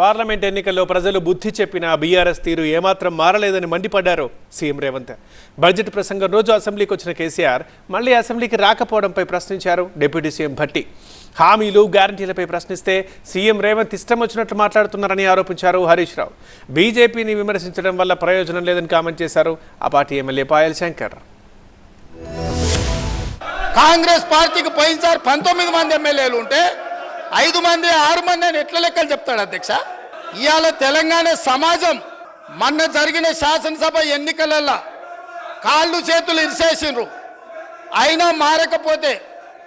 Parliament ఎన్నికల్లో ప్రజలు బుద్ధి చెప్పిన బీఆర్ఎస్ తీరు ఏమాత్రం మారలేదని మండిపడ్డారు సీఎం రేవంత్. బడ్జెట్ ప్రసంగం రోజు అసెంబ్లీకి వచ్చిన కేసీఆర్ మళ్ళీ అసెంబ్లీకి రాకపోవడంపై ప్రశ్నించారు డిప్యూటీ సీఎం భట్టి. హామీలు గ్యారంటీలపై ప్రశ్నిస్తే సీఎం రేవంత్ ఇష్టం వచ్చినట్లు మాట్లాడుతున్నారని ఆరోపించారు హరీష్ రావు. బీజేపీని విమర్శించడం వల్ల ప్రయోజనం లేదని కామెంట్ చేశారు ఆ పార్టీ ఎమ్మెల్యే పాయల్ శంకర్. కాంగ్రెస్ పార్టీకి పోయినసారి పంతొమ్మిది మంది ఎమ్మెల్యేలు ఉంటే ఐదు మంది ఆరు మంది అని ఎట్ల లెక్కలు చెప్తాడు అధ్యక్ష? ఇవాళ తెలంగాణ సమాజం మొన్న జరిగిన శాసనసభ ఎన్నికలల్లో కాళ్ళు చేతులు ఇరిసేసిండ్రు. అయినా మారకపోతే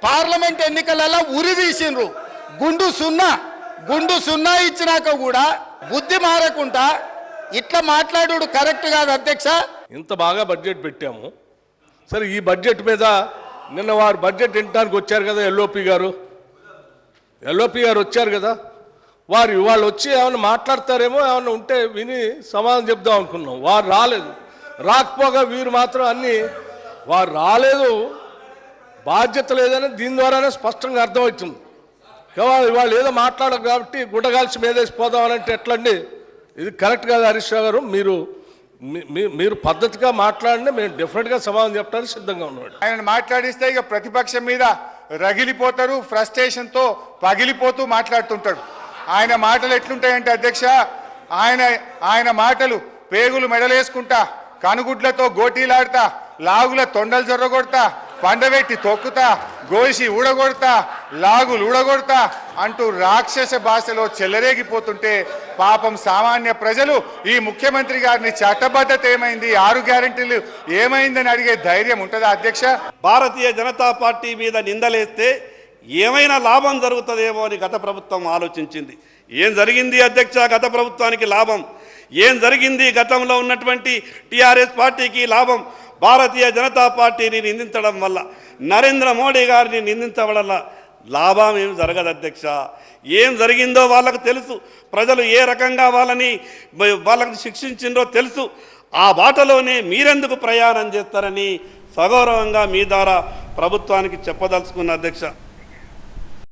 పార్లమెంట్ ఎన్నికలలో ఉరి తీసిండ్రు. గుండు సున్నా గుండు సున్నా ఇచ్చినాక కూడా బుద్ధి మారకుండా ఇట్లా మాట్లాడు కరెక్ట్ కాదు అధ్యక్ష? ఇంత బాగా బడ్జెట్ పెట్టాము. సరే ఈ బడ్జెట్ మీద నిన్న వారు బడ్జెట్ వినడానికి వచ్చారు కదా ఎల్ఓపి గారు? ఎల్ఓపి గారు వచ్చారు కదా వారు వాళ్ళు వచ్చి ఏమైనా మాట్లాడతారేమో ఏమైనా ఉంటే విని సమాధానం చెప్దాం అనుకున్నాం. వారు రాలేదు. రాకపోగా వీరు మాత్రం అన్నీ వారు రాలేదు. బాధ్యత లేదని దీని ద్వారానే స్పష్టంగా అర్థమవుతుంది. కేవలం వాళ్ళు ఏదో మాట్లాడరు కాబట్టి గుడ్డగాల్చి మీదేసి పోదామనంటే ఎట్లండి? ఇది కరెక్ట్ కాదు హరీష్ రావు గారు. మీరు మీరు పద్ధతిగా మాట్లాడినా మేము డెఫినెట్గా సమాధానం చెప్పడానికి సిద్ధంగా ఉన్నాడు ఆయన మాట్లాడిస్తే ఇక ప్రతిపక్షం మీద రగిలిపోతారు ఫ్రస్ట్రేషన్తో పగిలిపోతూ మాట్లాడుతుంటాడు. ఆయన మాటలు ఎట్లుంటాయంటే అధ్యక్ష ఆయన ఆయన మాటలు పేగులు మెడలేసుకుంటా కనుగుడ్లతో గోటీలాడతా లాగుల తొండలు జొర్రగొడతా పండబెట్టి తొక్కుతా గోసి ఊడగొడతా లాగులు ఊడగొడతా అంటూ రాక్షస భాషలో చెలరేగిపోతుంటే పాపం సామాన్య ప్రజలు ఈ ముఖ్యమంత్రి గారిని చట్టబద్ధత ఏమైంది ఆరు గ్యారెంటీలు ఏమైందని అడిగే ధైర్యం ఉంటుందా అధ్యక్ష? భారతీయ జనతా పార్టీ మీద నిందలేస్తే ఏమైనా లాభం జరుగుతుందేమో అని గత ప్రభుత్వం ఆలోచించింది. ఏం జరిగింది అధ్యక్ష గత ప్రభుత్వానికి లాభం? ఏం జరిగింది గతంలో ఉన్నటువంటి టీఆర్ఎస్ పార్టీకి లాభం? భారతీయ జనతా పార్టీని నిందించడం వల్ల నరేంద్ర మోడీ గారిని నిందించడం వల్ల లాభం ఏం జరగదు అధ్యక్ష. ఏం జరిగిందో వాళ్ళకు తెలుసు. ప్రజలు ఏ రకంగా వాళ్ళని వాళ్ళని శిక్షించిందో తెలుసు. ఆ బాటలోనే మీరెందుకు ప్రయాణం చేస్తారని సగౌరవంగా మీ ద్వారా ప్రభుత్వానికి చెప్పదలుచుకున్న అధ్యక్ష.